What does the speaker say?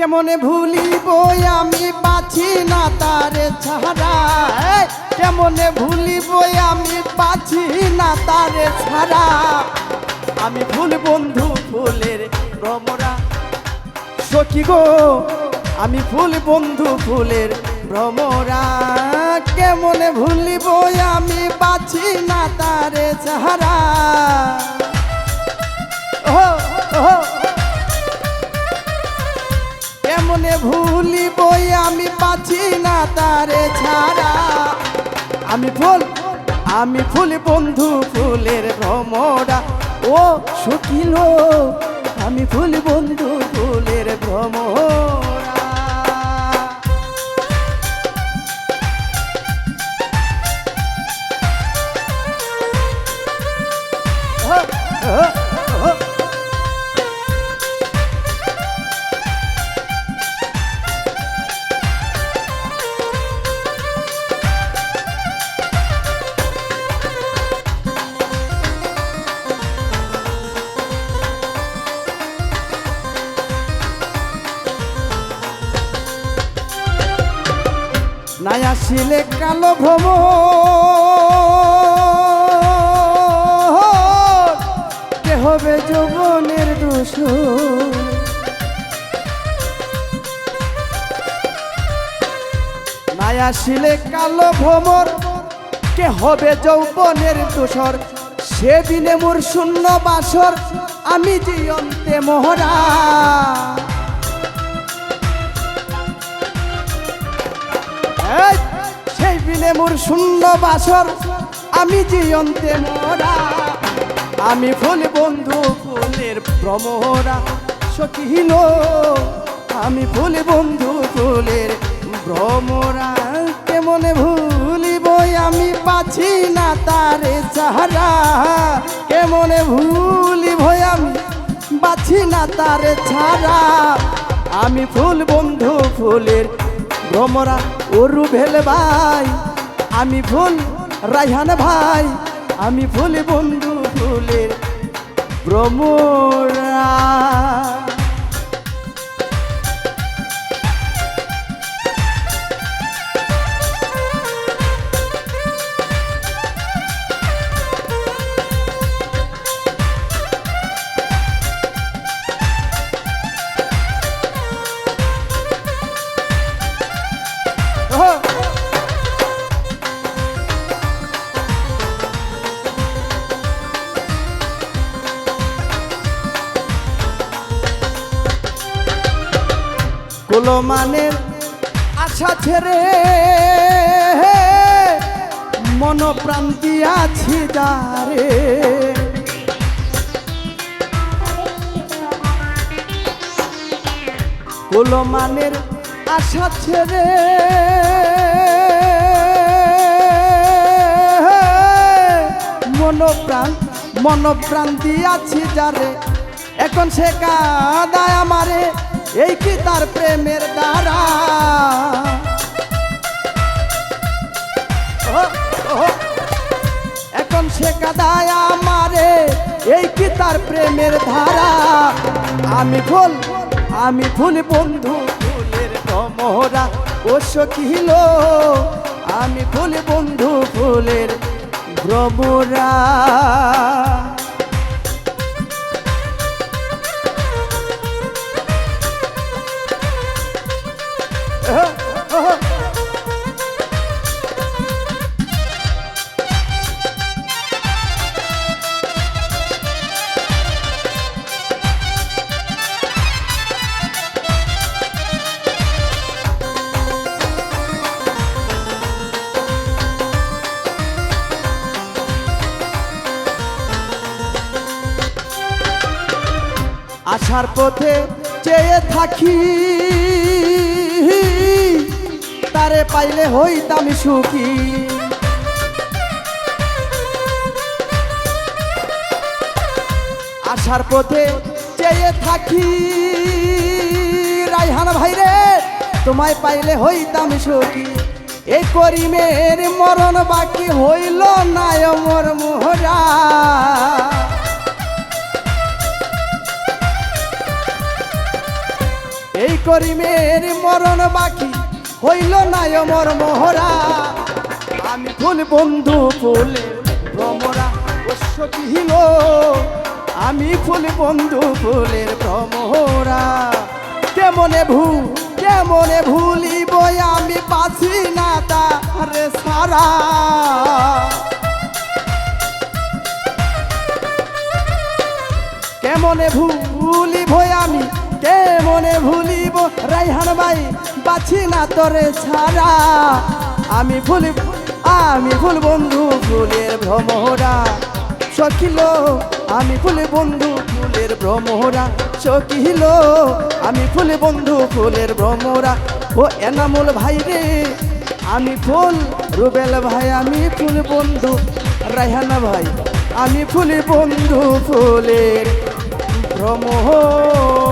কেমনে ভুলিব আমি বাছি না তারে ছাড়া? কেমনে ভুলিব আমি বাছি না তারে ছাড়া? আমি ভুল বন্ধু, ফুলের ভ্রমরা। সখী গো, আমি ফুল বন্ধু, ফুলের ভ্রমরা। কেমনে ভুলিব আমি বাছি না তারে ছাড়া? ও ও কেমনে বই আমি পাচ্ছি না তারে ছাড়া। আমি ফুল আমি ফুল বন্ধু, ফুলের ভ্রমরা। ও সুখিল আমি ফুল বন্ধু, ফুলের ভ্রমরা। নাই আসিলে কালো ভ্রম কে হবে যৌবনের দোষ নাই আসিলে কালো ভ্রমর কে হবে যৌবনের দোষর। সেদিনে মোর শূন্য বাসর। আমি জিয়ন্তে মোহরা সেই বিলে মোর শূন্য বাসর, আমি জিয়ন্তে মোরা। আমি ফুল বন্ধু ফুলের ভ্রমরা সখিল আমি ফুল বন্ধু ফুলের ভ্রমরা কেমনে ভুলিব আমি পাছি না তারে চাহারা কেমনে ভুলিব আমি বাছি না তারে ছাড়া। আমি ফুল বন্ধু ফুলের ভ্রমরা ওরু ভেলে ভাই আমি ভুল রাইহান ভাই আমি ভুল বন্ধু ভুলের ভ্রমরা। কুলমানের আশা ছেড়ে মন প্রাণ দিয়াছি যারে। কুলমানের আশা ছেড়ে মন প্রাণ মন প্রাণ দিয়াছি যারে। এখন সে কাদায় আমারে এই কি তার প্রেমের দ্বারা? এখন সে কাদায় আমারে, এই কি তার প্রেমের ধারা? আমি ফুল আমি ফুল বন্ধু ফুলের কমরা ও সখিল। আমি ফুল বন্ধু ফুলের ভ্রমরা। আসার পথে চেয়ে থাকি। তারে পাইলে হইতাম সুখী। আসার পথে চেয়ে থাকি। রাইহান ভাইরে তোমায় পাইলে হইতাম সুখী। এই করিমের মরণ বাকি হইল না মোর মোহরা এই করিমের মরণ বাকি হইল না অমর মহরা আমি ফুল বন্ধু, ফুলে ভ্রমরা, অশ্ব আমি ফুল বন্ধু, ফুলের ভ্রমরা। কেমনে ভুল কেমনে ভুলিব আমি পাছি না তারে সারা। কেমনে ভুলি ভুলিব আমি কেমনে ভুলিব? রাইহান ভাই, বাছি না তোরে ছাড়া। আমি ভুল আমি ভুল বন্ধু ফুলের ভ্রমরা। সখিল, আমি ফুল বন্ধু ফুলের ভ্রমরা। সখিল, আমি ফুল বন্ধু ফুলের ভ্রমরা। ও এনামুল ভাই রে, আমি ফুল রুবেল ভাই, আমি ফুল বন্ধু। রাইহানা ভাই, আমি ফুল বন্ধু ফুলের ভ্রমরা।